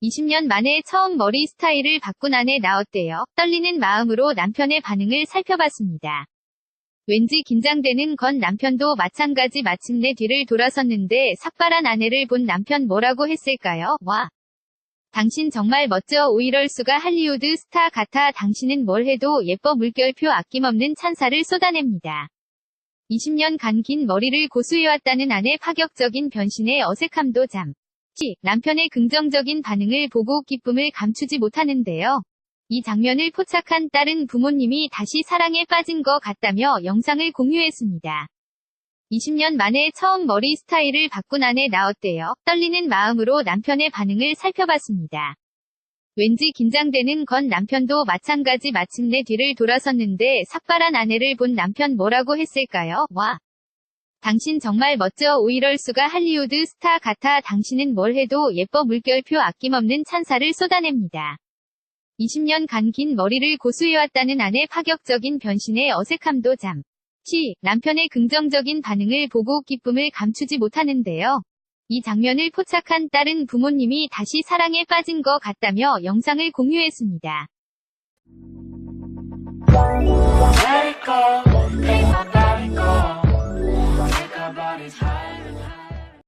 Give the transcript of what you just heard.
20년 만에 처음 머리 스타일을 바꾼 아내 나왔대요. 떨리는 마음으로 남편의 반응을 살펴봤습니다. 왠지 긴장되는 건 남편도 마찬가지 마침내 뒤를 돌아섰는데 삭발한 아내를 본 남편 뭐라고 했을까요? 와. 당신 정말 멋져 오이럴 수가 할리우드 스타 같아 당신은 뭘 해도 예뻐 물결표 아낌없는 찬사를 쏟아냅니다. 20년간 긴 머리를 고수해왔다는 아내 파격적인 변신에 어색함도 잠 시 남편의 긍정적인 반응을 보고 기쁨을 감추지 못하는데요. 이 장면을 포착한 딸은 부모님이 다시 사랑에 빠진 것 같다며 영상을 공유했습니다. 20년 만에 처음 머리 스타일을 바꾼 아내 나왔대요. 떨리는 마음으로 남편의 반응을 살펴봤습니다. 왠지 긴장되는 건 남편도 마찬가지 마침내 뒤를 돌아섰는데 삭발한 아내를 본 남편 뭐라고 했을까요? 와. 당신 정말 멋져 오이럴 수가 할리우드 스타 같아 당신은 뭘 해도 예뻐 물결표 아낌없는 찬사를 쏟아냅니다. 20년간 긴 머리를 고수해왔다는 아내 파격적인 변신에 어색함도 잠 시 남편의 긍정적인 반응을 보고 기쁨을 감추지 못하는데요. 이 장면을 포착한 딸은 부모님이 다시 사랑에 빠진 것 같다며 영상을 공유했습니다.